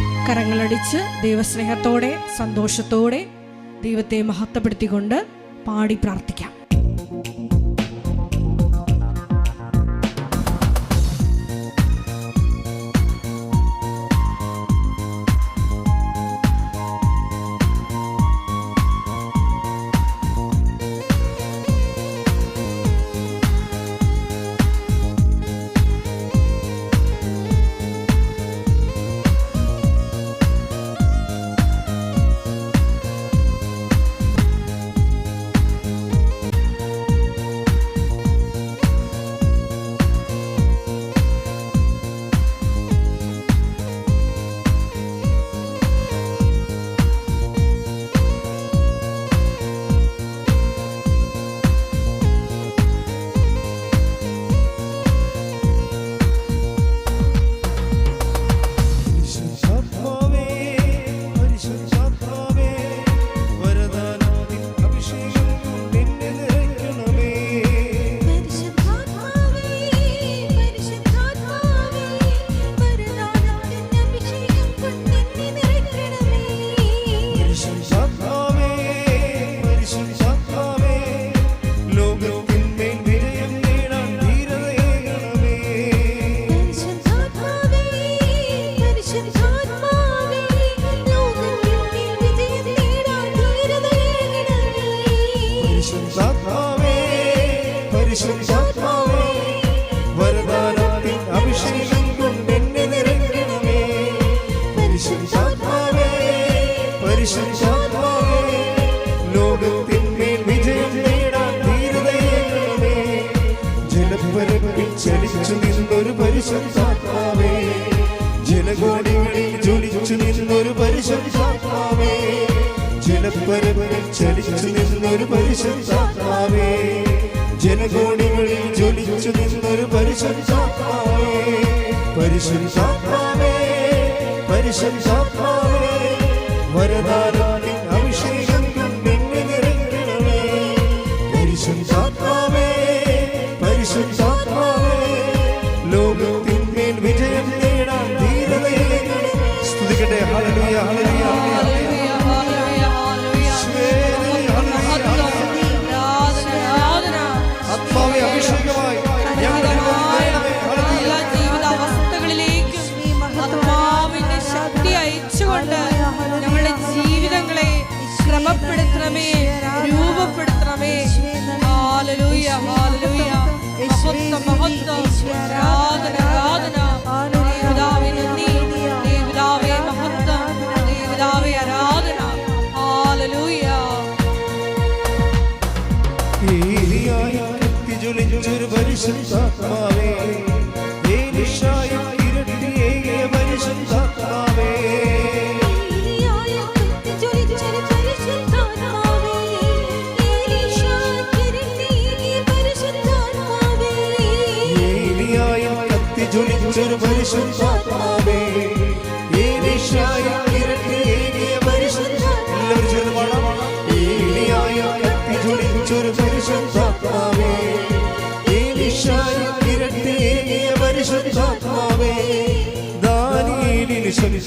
കരങ്ങളടിച്ച് ദൈവസ്നേഹത്തോടെ സന്തോഷത്തോടെ ദൈവത്തെ മഹത്വപ്പെടുത്തിക്കൊണ്ട് പാടി പ്രാർത്ഥിക്കാം. പരിശുദ്ധാത്മാവേ, ലോകത്തിന്മേൽ വിജയം നേടാൻ. ജലപ്പരപ്പിൽ ചലിച്ചു നിന്നൊരു പരിശുദ്ധാത്മാവേ. ജലകോടികളിൽ നിന്നൊരു പരിശുദ്ധാത്മാവേ. ജലപരപ്പിൽ ചലിച്ചു നിന്നൊരു പരിശുദ്ധാത്മാവേ. ജനകോടികളിൽ നിന്നൊരു പരിശുദ്ധാത്മാവേ. പരിശുദ്ധാത്മാവേ പരിശുദ്ധാത്മാവേ. വരദാനത്തിൻ അഭിഷേകം കൊണ്ട് നിറയ്ക്കണമേ പരിശുദ്ധാത്മാവേ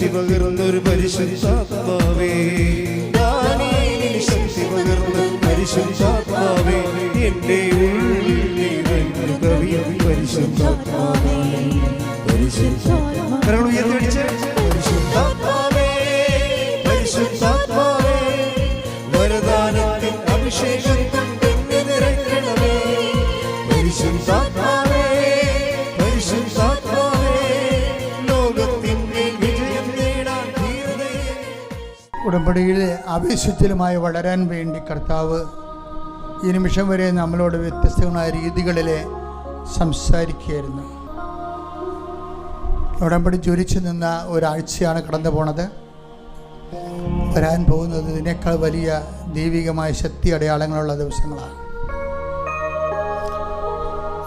ശക്തി പകർന്നൊരു പരിശുദ്ധാത്മാവേ. ദാനിയേലിന് ശക്തി പകർന്ന പരിശുദ്ധാത്മാവേ. എന്റെ ഉള്ളിൽ പരിശുദ്ധാത്മാവേ. പരിശുദ്ധാത്മാവേ. കരങ്ങൾ ഉടമ്പടിയിലെ ആവേശത്തിലുമായി വളരാൻ വേണ്ടി കർത്താവ് ഈ നിമിഷം വരെ നമ്മളോട് വ്യത്യസ്തങ്ങളായ രീതികളിൽ സംസാരിക്കുകയായിരുന്നു. ഉടമ്പടി ജ്വലിച്ചു നിന്ന ഒരാഴ്ചയാണ് കടന്നു പോണത്. വരാൻ പോകുന്നത് ഇതിനേക്കാൾ വലിയ ദൈവികമായ ശക്തി അടയാളങ്ങളുള്ള ദിവസങ്ങളാണ്.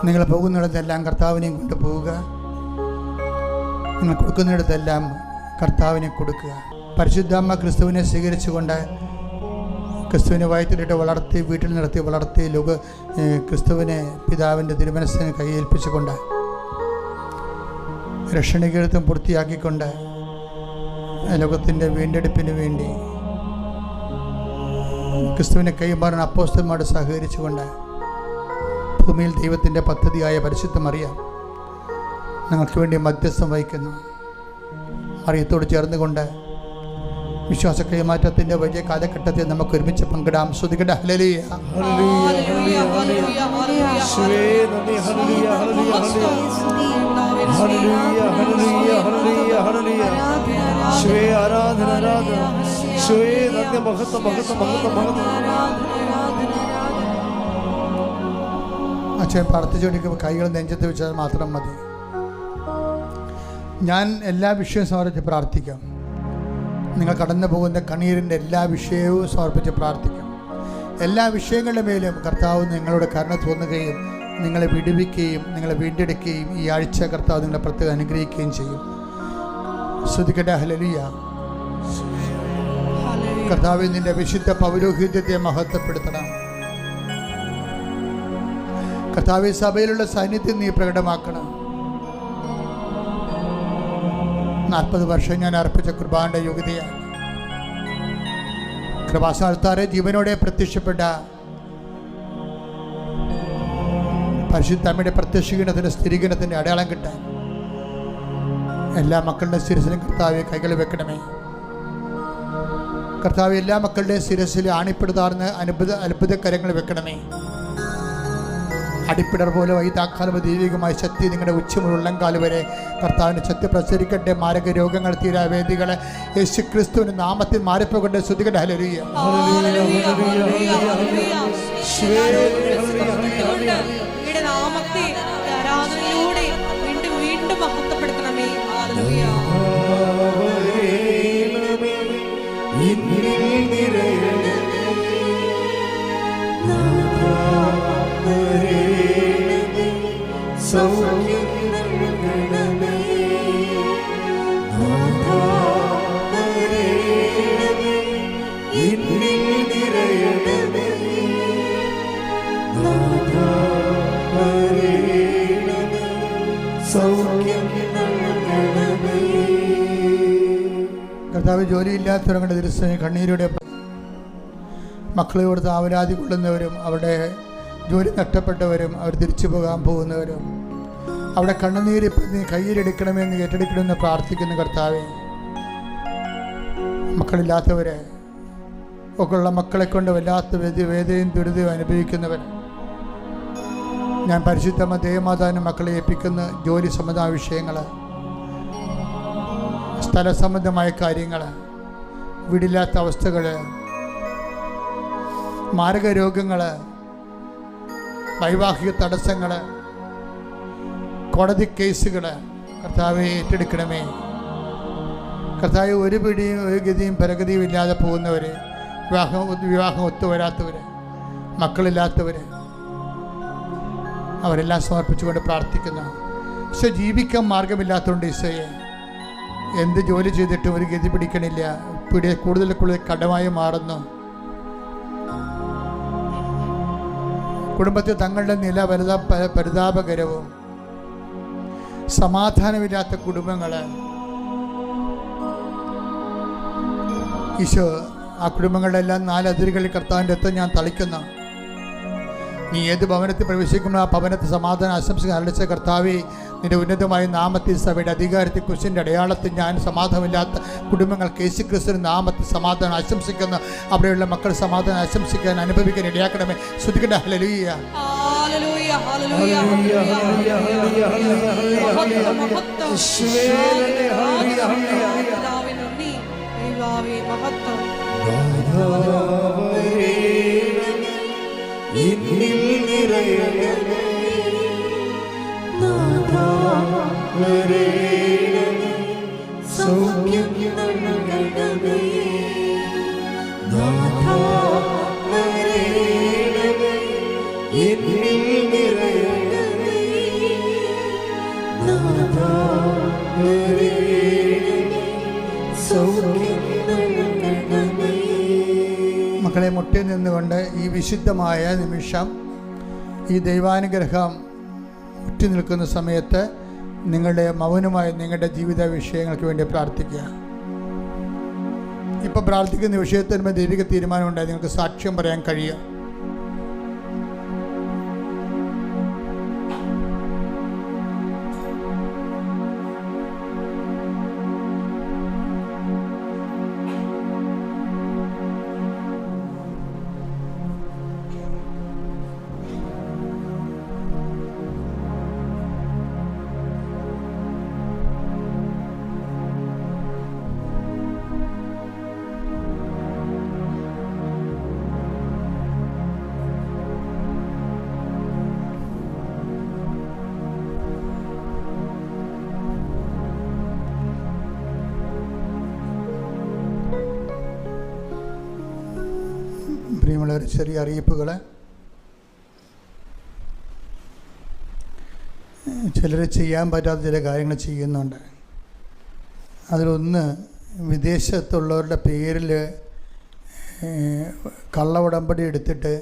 നിങ്ങൾ പോകുന്നിടത്തെല്ലാം കർത്താവിനെയും കൊണ്ട് പോവുക നിങ്ങൾ കൊടുക്കുന്നിടത്തെല്ലാം കർത്താവിനെ കൊടുക്കുക. പരിശുദ്ധാമ്മ ക്രിസ്തുവിനെ സ്വീകരിച്ചുകൊണ്ട് ക്രിസ്തുവിനെ വയറ്റിലിട്ട് വളർത്തി വീട്ടിൽ നിർത്തി വളർത്തി ലോക ക്രിസ്തുവിനെ പിതാവിന്റെ തിരുമനസ്സിന് കൈയേൽപ്പിച്ചുകൊണ്ട് രക്ഷണീകൃതം പൂർത്തിയാക്കിക്കൊണ്ട് ലോകത്തിന്റെ വീണ്ടെടുപ്പിന് വേണ്ടി ക്രിസ്തുവിനെ കൈമാറാൻ അപ്പോസ്തന്മാരോട് സഹകരിച്ചുകൊണ്ട് ഭൂമിയിൽ ദൈവത്തിന്റെ പദ്ധതിയായ പരിശുദ്ധ അറിയാം ഞങ്ങൾക്ക് വേണ്ടി മധ്യസ്ഥം വഹിക്കുന്നു. അറിയത്തോട് ചേർന്നുകൊണ്ട് വിശ്വാസ കൈമാറ്റത്തിന്റെ വലിയ കാലഘട്ടത്തിൽ നമുക്ക് ഒരുമിച്ച് പങ്കിടാം. ശ്രുതികട ഹലലിയ ആരാധന ആരാധന അച്ഛൻ പ്രാർത്ഥിച്ചുകൊണ്ടിരിക്കുമ്പോൾ കൈകൾ നെഞ്ചത്ത് വെച്ചാൽ മാത്രം മതി. ഞാൻ എല്ലാ വിഷയവും സമർപ്പിച്ച് പ്രാർത്ഥിക്കാം. നിങ്ങൾ കടന്നു പോകുന്ന കണ്ണീരിന്റെ എല്ലാ വിഷയവും സമർപ്പിച്ച് പ്രാർത്ഥിക്കും. എല്ലാ വിഷയങ്ങളുടെ മേലും കർത്താവ് നിങ്ങളുടെ കരുണ തോന്നുകയും നിങ്ങളെ വിടുവിക്കുകയും നിങ്ങളെ വീണ്ടെടുക്കുകയും ഈ ആഴ്ച കർത്താവ് നിങ്ങളെ പ്രത്യേകം അനുഗ്രഹിക്കുകയും ചെയ്യും. ശ്രദ്ധിക്കട്ടെ ഹലലിയ കർത്താവ് നിന്റെ വിശുദ്ധ പൗരോഹിത്യത്തെ മഹത്വപ്പെടുത്തണം. കർത്താവ് സഭയിലുള്ള സാന്നിധ്യം നീ പ്രകടമാക്കണം. നാൽപ്പത് വർഷം ഞാൻ അർപ്പിച്ച കുർബാന്റെ യോഗ്യതയാണ്. കൃപാസ്ഥാനത്താറെ ജീവനോടെ പ്രത്യക്ഷപ്പെട്ട പരിശുദ്ധമ്മയുടെ പ്രത്യക്ഷീകരണത്തിന്റെ സ്ഥിരീകരണത്തിന്റെ അടയാളം കിട്ടാൻ എല്ലാ മക്കളുടെ ശിരസിലും കർത്താവെ കൈകൾ വെക്കണമേ. കർത്താവ് എല്ലാ മക്കളുടെയും ശിരസിൽ ആണിപ്പെടുത്താറുന്ന അനുഭുത അത്ഭുത കരങ്ങൾ വെക്കണമേ. അടിപ്പിടർ പോലെ വൈതാക്കാലം ദൈവികമായ ശക്തി നിങ്ങളുടെ ഉച്ചമുള്ള ഉള്ളംകാൽ വരെ കർത്താവിന്റെ ശക്തി പ്രസരിക്കട്ടെ. മാരക രോഗങ്ങൾ തീരാ വേദികളെ. യേശു ക്രിസ്തുവിന് നാമത്തിൽ മാറിപ്പോകട്ടെ. ശ്രുതികട്ടെ ഹലരിയ സൗഖ്യം നൽകണമേ. വരേണമേ, സൗഖ്യം ദിവസം കണ്ണീരുടെ മക്കളെ കൊടുത്ത് ആവരാതി കൊള്ളുന്നവരും അവിടെ ജോലി നഷ്ടപ്പെട്ടവരും അവർ തിരിച്ചു പോകാൻ പോകുന്നവരും അവിടെ കണ്ണുനീര് നീ കയ്യിലെടുക്കണമെന്ന് ഏറ്റെടുക്കണമെന്ന് പ്രാർത്ഥിക്കുന്ന കർത്താവെ മക്കളില്ലാത്തവരെ ഒക്കെയുള്ള മക്കളെ കൊണ്ട് വല്ലാത്ത വേദ വേദയും ദുരിതവും അനുഭവിക്കുന്നവർ ഞാൻ പരിശുദ്ധമ ദേവമാതാവിന് മക്കളെ ഏൽപ്പിക്കുന്ന ജോലി സംബന്ധമായ വിഷയങ്ങൾ സ്ഥല സംബന്ധമായ കാര്യങ്ങൾ വീടില്ലാത്ത അവസ്ഥകൾ മാരക രോഗങ്ങൾ വൈവാഹിക തടസ്സങ്ങൾ കോടതി കേസുകൾ കർത്താവെ ഏറ്റെടുക്കണമേ. കർത്താവ് ഒരു പിടിയും ഒരു ഗതിയും പരഗതിയും ഇല്ലാതെ പോകുന്നവർ വിവാഹം വിവാഹം ഒത്തുവരാത്തവർ മക്കളില്ലാത്തവർ അവരെല്ലാം സമർപ്പിച്ചുകൊണ്ട് പ്രാർത്ഥിക്കുന്നു. പക്ഷെ ജീവിക്കാൻ മാർഗമില്ലാത്തതുകൊണ്ട് ഈശോയെ എന്ത് ജോലി ചെയ്തിട്ടും ഒരു ഗതി പിടിക്കണില്ല. പിടി കൂടുതൽ കൂടുതൽ കടമായി മാറുന്നു. കുടുംബത്തിൽ തങ്ങളുടെ നില വലുതാ പരിതാപകരവും സമാധാനമില്ലാത്ത കുടുംബങ്ങൾ ഈശോ ആ കുടുംബങ്ങളുടെ എല്ലാം നാലതിരുകളിൽ കർത്താവിന്റെ അത്ത ഞാൻ തളിക്കുന്നു. നീ ഏത് ഭവനത്തിൽ പ്രവേശിക്കുമ്പോൾ ആ ഭവനത്തെ സമാധാനം ആശംസകൾ അരളിച്ച കർത്താവെ നിന്റെ ഉന്നതമായ നാമത്തിൽ സഭയുടെ അധികാരത്തിൽ കുശിന്റെ അടയാളത്തിൽ ഞാൻ സമാധാനമില്ലാത്ത കുടുംബങ്ങൾ യേശു ക്രിസ്തു നാമത്തിൽ സമാധാനം ആശംസിക്കുന്നു. അവിടെയുള്ള മക്കൾ സമാധാനം ആശംസിക്കാൻ അനുഭവിക്കാൻ ഇടയാക്കണമേ. ശ്രദ്ധിക്കേണ്ട hallelujah hallelujah, hallelujah, hallelujah. Hallelujah മഹത്വം. Hallelujah, hallelujah. പിതാവേ, നന്ദി. ദൈവാവേ, മഹത്വം എന്നിൽ നിറയണമേ നാഥാ വരേണമേ സൗഖ്യം നൽകണമേ നാഥാ മക്കളെ മുട്ടിൽ നിന്നുകൊണ്ട് ഈ വിശുദ്ധമായ നിമിഷം ഈ ദൈവാനുഗ്രഹം മുറ്റി നിൽക്കുന്ന സമയത്ത് നിങ്ങളുടെ മൗനമായി നിങ്ങളുടെ ജീവിത വിഷയങ്ങൾക്ക് വേണ്ടി പ്രാർത്ഥിക്കുക. ഇപ്പോൾ പ്രാർത്ഥിക്കുന്ന വിഷയത്തിന് ദൈവിക തീരുമാനമുണ്ടായി നിങ്ങൾക്ക് സാക്ഷ്യം പറയാൻ കഴിയുക പ്രിയമുള്ളവർ ചെറിയ അറിയിപ്പുകൾ ചിലർ ചെയ്യാൻ പറ്റാത്ത ചില കാര്യങ്ങൾ ചെയ്യുന്നുണ്ട്. അതിലൊന്ന് വിദേശത്തുള്ളവരുടെ പേരിൽ കള്ള ഉടമ്പടി എടുത്തിട്ട്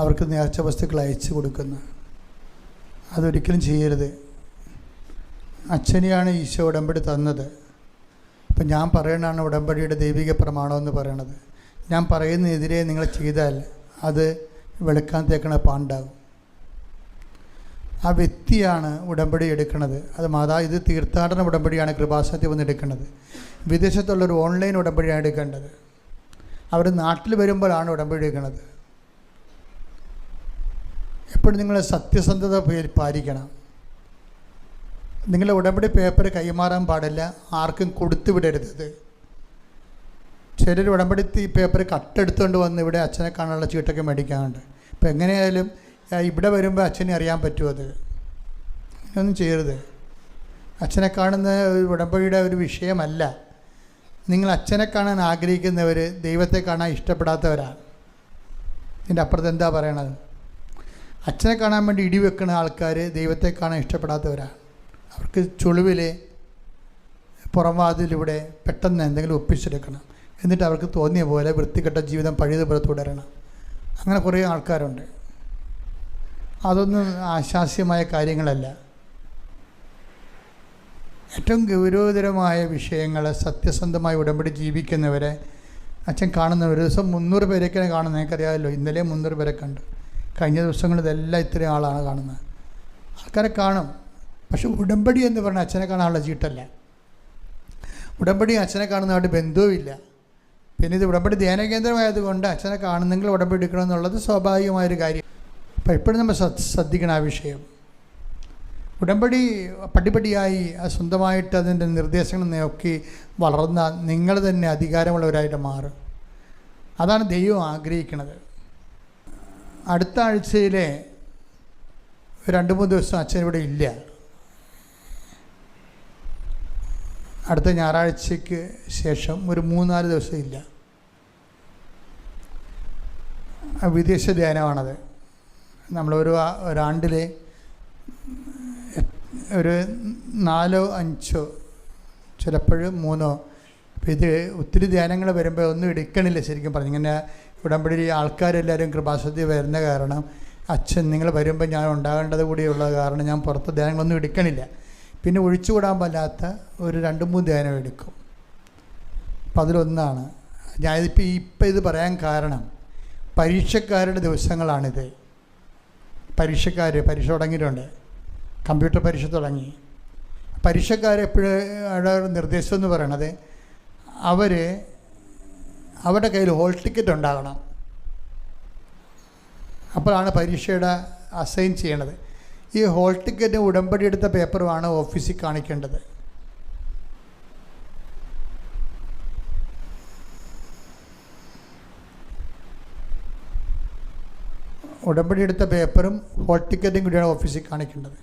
അവർക്ക് നേർച്ച വസ്തുക്കൾ അയച്ചു കൊടുക്കുന്നു. അതൊരിക്കലും ചെയ്യരുത്. അച്ഛനെയാണ് ഈശോ ഉടമ്പടി തന്നത്. അപ്പം ഞാൻ പറയണതാണ് ഉടമ്പടിയുടെ ദൈവിക പ്രമാണമെന്ന് പറയണത്. ഞാൻ പറയുന്നതിനെതിരെ നിങ്ങൾ ചെയ്താൽ അത് വെളുക്കാൻ തേക്കണ പാണ്ടാകും. ആ വ്യക്തിയാണ് ഉടമ്പടി എടുക്കുന്നത്. അത് മാതാ ഇത് തീർത്ഥാടന ഉടമ്പടിയാണ് കൃപാസത്യം വന്ന് എടുക്കുന്നത്. വിദേശത്തുള്ളൊരു ഓൺലൈൻ ഉടമ്പടിയാണ് എടുക്കേണ്ടത്. അവർ നാട്ടിൽ വരുമ്പോഴാണ് ഉടമ്പടി എടുക്കുന്നത്. എപ്പോഴും നിങ്ങൾ സത്യസന്ധത പാലിക്കണം. നിങ്ങളുടെ ഉടമ്പടി പേപ്പർ കൈമാറാൻ പാടില്ല. ആർക്കും കൊടുത്തു വിടരുത്. ചിലർ ഉടമ്പടി ഈ പേപ്പർ കട്ടെടുത്തുകൊണ്ട് വന്ന് ഇവിടെ അച്ഛനെ കാണാനുള്ള ചീട്ടൊക്കെ മേടിക്കാറുണ്ട് ഇപ്പം എങ്ങനെയായാലും ഇവിടെ വരുമ്പോൾ അച്ഛനെ അറിയാൻ പറ്റുമോ അത്. ഒന്നും ചെയ്യരുത്. അച്ഛനെ കാണുന്ന ഉടമ്പടിയുടെ ഒരു വിഷയമല്ല. നിങ്ങൾ അച്ഛനെ കാണാൻ ആഗ്രഹിക്കുന്നവർ ദൈവത്തെ കാണാൻ ഇഷ്ടപ്പെടാത്തവരാണ്. ഇതിന്റെ അപ്പുറത്ത് എന്താ പറയണത്? അച്ഛനെ കാണാൻ വേണ്ടി ഇടി വെക്കുന്ന ആൾക്കാർ ദൈവത്തെ കാണാൻ ഇഷ്ടപ്പെടാത്തവരാണ്. അവർക്ക് ചുളിവിൽ പുറംവാതിലൂടെ പെട്ടെന്ന് എന്തെങ്കിലും ഒപ്പിച്ചെടുക്കണം. എന്നിട്ട് അവർക്ക് തോന്നിയ പോലെ വൃത്തികെട്ട ജീവിതം പഴയതുപോലെ തുടരണം. അങ്ങനെ കുറേ ആൾക്കാരുണ്ട്. അതൊന്നും ആശാസ്യമായ കാര്യങ്ങളല്ല. ഏറ്റവും ഗൗരവതരമായ വിഷയങ്ങൾ സത്യസന്ധമായി ഉടമ്പടി ജീവിക്കുന്നവരെ അച്ഛൻ കാണുന്ന ഒരു ദിവസം മുന്നൂറ് പേരൊക്കെയാണ് കാണുന്നത്. എനിക്കറിയാമല്ലോ ഇന്നലെ മുന്നൂറ് പേരെ കണ്ടു. കഴിഞ്ഞ ദിവസങ്ങളിൽ ഇതെല്ലാം ഇത്രയും ആളാണ് കാണുന്നത്. ആൾക്കാരെ കാണും. പക്ഷെ ഉടമ്പടി എന്ന് പറഞ്ഞാൽ അച്ഛനെ കാണാനുള്ള ചീട്ടല്ല. ഉടമ്പടി അച്ഛനെ കാണുന്നതായിട്ട് ബന്ധവുമില്ല. പിന്നെ ഇത് ഉടമ്പടി ധ്യാന കേന്ദ്രമായതുകൊണ്ട് അച്ഛനെ കാണുന്നെങ്കിൽ ഉടമ്പടി എടുക്കണം എന്നുള്ളത് സ്വാഭാവികമായൊരു കാര്യം. അപ്പം എപ്പോഴും നമ്മൾ ശ്രദ്ധ- ശ്രദ്ധിക്കണം ആ വിഷയം. ഉടമ്പടി പടിപടിയായി സ്വന്തമായിട്ട് അതിന്റെ നിർദ്ദേശങ്ങൾ നോക്കി വളർന്ന നിങ്ങൾ തന്നെ അധികാരമുള്ളവരായിട്ട് മാറും. അതാണ് ദൈവം ആഗ്രഹിക്കുന്നത് അടുത്ത ആഴ്ചയിലെ രണ്ട് മൂന്ന് ദിവസം അച്ഛൻ ഇവിടെ ഇല്ല. അടുത്ത ഞായറാഴ്ചയ്ക്ക് ശേഷം ഒരു മൂന്നാൽ ദിവസം ഇല്ല ആ വിദേശ ധ്യാനമാണത്. നമ്മളൊരു ഒരാണ്ടിൽ ഒരു നാലോ അഞ്ചോ ചിലപ്പോഴും മൂന്നോ അപ്പോൾ ഇത് ഒത്തിരി ധ്യാനങ്ങൾ വരുമ്പോൾ ഒന്നും എടുക്കണില്ല ശരിക്കും പറഞ്ഞു. ഇങ്ങനെ ഉടമ്പടി ആൾക്കാരെല്ലാവരും കൃപാസത്തിൽ വരുന്ന കാരണം അച്ഛൻ നിങ്ങൾ വരുമ്പോൾ ഞാൻ ഉണ്ടാകേണ്ടത് കൂടിയുള്ള കാരണം ഞാൻ പുറത്ത് ധ്യാനങ്ങളൊന്നും എടുക്കണില്ല. പിന്നെ ഒഴിച്ചുകൂടാൻ പറ്റാത്ത ഒരു രണ്ട് മൂന്ന് ധ്യാനം എടുക്കും. അപ്പം അതിലൊന്നാണ്. ഞാനിപ്പോൾ ഇപ്പം ഇത് പറയാൻ കാരണം പരീക്ഷക്കാരുടെ ദിവസങ്ങളാണിത്. പരീക്ഷക്കാർ പരീക്ഷ തുടങ്ങിയിട്ടുണ്ട്. കമ്പ്യൂട്ടർ പരീക്ഷ തുടങ്ങി. പരീക്ഷക്കാർ എപ്പോഴും നിർദ്ദേശം എന്ന് പറയണത് അവർ അവരുടെ കയ്യിൽ ഹോൾ ടിക്കറ്റ് ഉണ്ടാകണം. അപ്പോഴാണ് പരീക്ഷയുടെ അസൈൻ ചെയ്യണത്. ഈ ഹോൾ ടിക്കറ്റ് ഉടമ്പടി എടുത്ത പേപ്പറുമാണ് ഓഫീസിൽ കാണിക്കേണ്ടത്. ഉടമ്പടി എടുത്ത പേപ്പറും ഹോൾ ടിക്കറ്റും കൂടിയാണ് ഓഫീസിൽ കാണിക്കേണ്ടത്.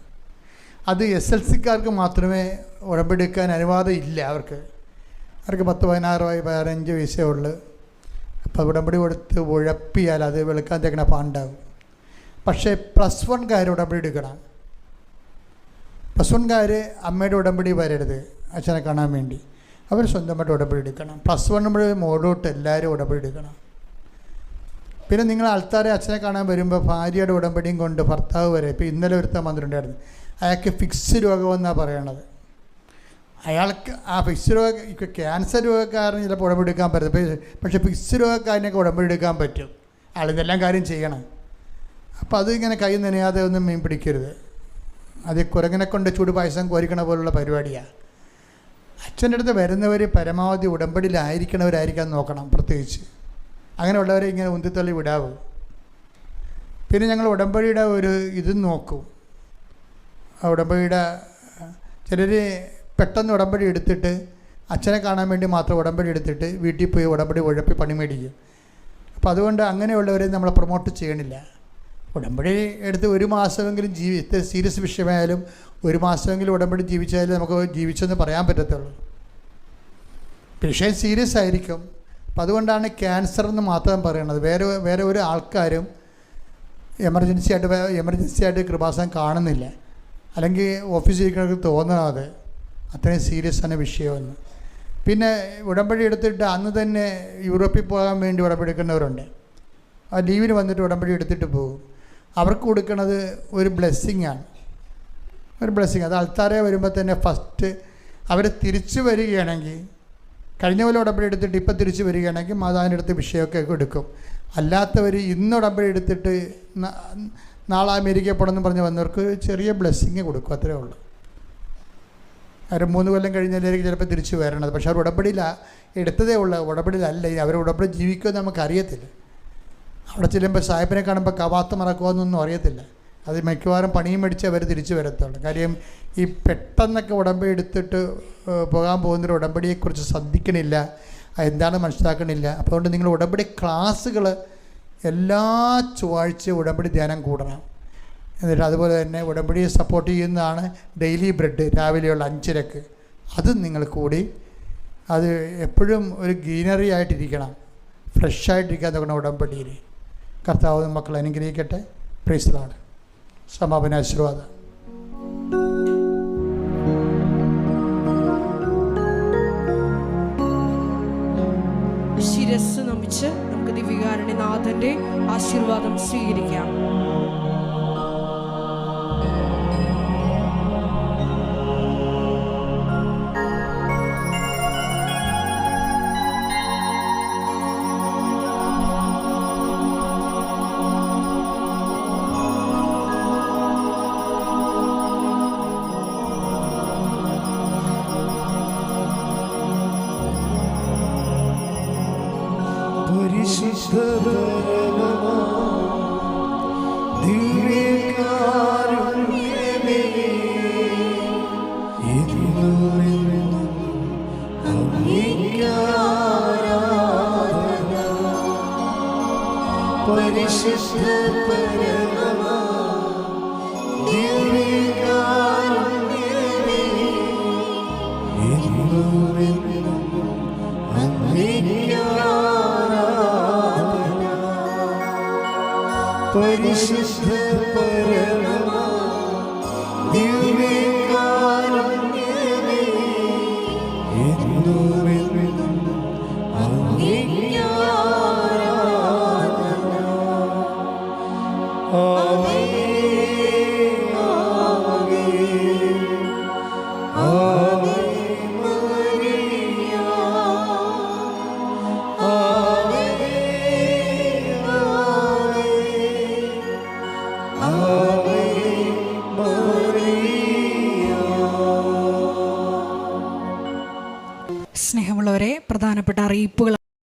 അത് എസ് എൽ സിക്കാർക്ക് മാത്രമേ ഉടമ്പടി എടുക്കാൻ അനുവാദം ഇല്ല അവർക്ക്. അവർക്ക് പത്ത് പതിനാറ് പതിനഞ്ച് വയസ്സേ ഉള്ളു. അപ്പോൾ ഉടമ്പടി കൊടുത്ത് ഉഴപ്പിയാൽ അത് വെളുക്കാൻ തേക്കണ പാണ്ടാവും. പക്ഷേ പ്ലസ് വൺകാർ ഉടമ്പടി എടുക്കണം. പ്ലസ് വൺകാർ അമ്മയുടെ ഉടമ്പടി വരരുത് അച്ഛനെ കാണാൻ വേണ്ടി. അവർ സ്വന്തമായിട്ട് ഉടമ്പടി എടുക്കണം. പ്ലസ് വൺ മുഴുവൻ മോഡോട്ട് എല്ലാവരും ഉടമ്പടി എടുക്കണം. പിന്നെ നിങ്ങൾ ആൾക്കാരെ അച്ഛനെ കാണാൻ വരുമ്പോൾ ഭാര്യയുടെ ഉടമ്പടിയും കൊണ്ട് ഭർത്താവ് വരെ ഇപ്പോൾ ഇന്നലെ ഒരുത്താൻ വന്നിട്ടുണ്ടായിരുന്നു. അയാൾക്ക് ഫിക്സ് രോഗമെന്നാണ് പറയണത്. അയാൾക്ക് ആ ഫിക്സ് രോഗ ക്യാൻസർ രോഗക്കാരന് ചിലപ്പോൾ ഉടമ്പടി എടുക്കാൻ പറ്റും പക്ഷേ ഫിക്സ് രോഗക്കാരനൊക്കെ ഉടമ്പെടുക്കാൻ പറ്റും. അയാൾ ഇതെല്ലാം കാര്യം ചെയ്യണം. അപ്പോൾ അത് ഇങ്ങനെ കൈ നനയാതെ ഒന്നും മീൻ പിടിക്കരുത്. അത് കുരങ്ങനെ കൊണ്ട് ചൂട് പായസം കോരിക്കണ പോലുള്ള പരിപാടിയാണ് അച്ഛന്റെ അടുത്ത് വരുന്നവർ പരമാവധി ഉടമ്പടിയിലായിരിക്കണവരായിരിക്കാൻ നോക്കണം പ്രത്യേകിച്ച്. അങ്ങനെയുള്ളവരെ ഇങ്ങനെ ഉന്തിത്തള്ളി വിടാവൂ. പിന്നെ ഞങ്ങൾ ഉടമ്പടിയുടെ ഒരു ഇത് നോക്കും. ആ ഉടമ്പടിയുടെ ചിലർ പെട്ടെന്ന് ഉടമ്പടി എടുത്തിട്ട് അച്ഛനെ കാണാൻ വേണ്ടി മാത്രം ഉടമ്പടി എടുത്തിട്ട് വീട്ടിൽ പോയി ഉടമ്പടി ഉഴപ്പി പണി മേടിക്കും അപ്പോൾ അതുകൊണ്ട് അങ്ങനെയുള്ളവരെ നമ്മൾ പ്രൊമോട്ട് ചെയ്യണില്ല. ഉടമ്പടി എടുത്ത് ഒരു മാസമെങ്കിലും ജീവി ഇത്ര സീരിയസ് വിഷയമായാലും ഒരു മാസമെങ്കിലും ഉടമ്പടി ജീവിച്ചാലും നമുക്ക് ജീവിച്ചെന്ന് പറയാൻ പറ്റത്തുള്ളൂ. വിഷയം സീരിയസ് ആയിരിക്കും. അപ്പം അതുകൊണ്ടാണ് ക്യാൻസർ എന്ന് മാത്രം പറയുന്നത് വേറെ വേറെ ഒരു ആൾക്കാരും എമർജൻസി ആയിട്ട് എമർജൻസി ആയിട്ട് കൃപാസനം കാണുന്നില്ല. അല്ലെങ്കിൽ ഓഫീസിൽ ഇരിക്കുന്നവർക്ക് തോന്നാതെ അത്രയും സീരിയസ് ആണ് വിഷയമെന്ന്. പിന്നെ ഉടമ്പടി എടുത്തിട്ട് അന്ന് തന്നെ യൂറോപ്പിൽ പോകാൻ വേണ്ടി ഉടമ്പടി എടുക്കുന്നവരുണ്ട്. ആ ലീവിന് വന്നിട്ട് ഉടമ്പടി എടുത്തിട്ട് പോകും. അവർക്ക് കൊടുക്കുന്നത് ഒരു ബ്ലെസ്സിങ് ആണ്. ഒരു ബ്ലെസ്സിങ് അത് അൾത്താരെ വരുമ്പോൾ തന്നെ ഫസ്റ്റ് അവർ തിരിച്ചു വരികയാണെങ്കിൽ കഴിഞ്ഞ പോലെ ഉടമ്പടി എടുത്തിട്ട് ഇപ്പം തിരിച്ചു വരികയാണെങ്കിൽ മാതാവിന്റെ അടുത്ത് വിഷയമൊക്കെ എടുക്കും. അല്ലാത്തവർ ഇന്ന് ഉടമ്പടി എടുത്തിട്ട് നാളെ അമേരിക്കയിൽ പോകണമെന്ന് പറഞ്ഞ് വന്നവർക്ക് ചെറിയ ബ്ലെസ്സിങ് കൊടുക്കും അത്രേ ഉള്ളൂ. അവർ മൂന്ന് കൊല്ലം കഴിഞ്ഞാലായിരിക്കും ചിലപ്പോൾ തിരിച്ചു വരണത്. പക്ഷേ അവർ ഉടമ്പടിയില എടുത്തതേ ഉള്ളു. ഉടപടിയിലല്ല അവർ ഉടമ്പടി ജീവിക്കുമെന്ന് നമുക്കറിയത്തില്ല. അവിടെ ചെല്ലുമ്പോൾ സാഹിബിനെ കാണുമ്പോൾ കവാത്ത് മറക്കുമെന്നൊന്നും അറിയത്തില്ല. അത് മിക്കവാറും പണിയും മേടിച്ച് അവർ തിരിച്ചു വരത്തുള്ളൂ. കാര്യം ഈ പെട്ടെന്നൊക്കെ ഉടമ്പടി എടുത്തിട്ട് പോകാൻ പോകുന്നൊരു ഉടമ്പടിയെക്കുറിച്ച് ശ്രദ്ധിക്കണില്ല എന്താണ് മനസ്സിലാക്കണില്ല. അതുകൊണ്ട് നിങ്ങൾ ഉടമ്പടി ക്ലാസ്സുകൾ എല്ലാ ചൊവ്വാഴ്ചയും ഉടമ്പടി ധ്യാനം കൂടണം. എന്നിട്ട് അതുപോലെ തന്നെ ഉടമ്പടിയെ സപ്പോർട്ട് ചെയ്യുന്നതാണ് ഡെയിലി ബ്രെഡ് രാവിലെയുള്ള അഞ്ചരക്ക്. അത് നിങ്ങൾ കൂടി അത് എപ്പോഴും ഒരു ഗ്രീനറി ആയിട്ടിരിക്കണം. ഫ്രഷ് ആയിട്ടിരിക്കാൻ നോക്കണം ഉടമ്പടിയിൽ കർത്താവ് മക്കൾ അനുഗ്രഹിക്കട്ടെ. പ്രൈസ്ലാണ് സമാപന ആശീർവാദം. ശിരസ് നമിച്ച് നമുക്ക് ദിവ്യകാരുണ്യനാഥന്റെ ആശീർവാദം സ്വീകരിക്കാം.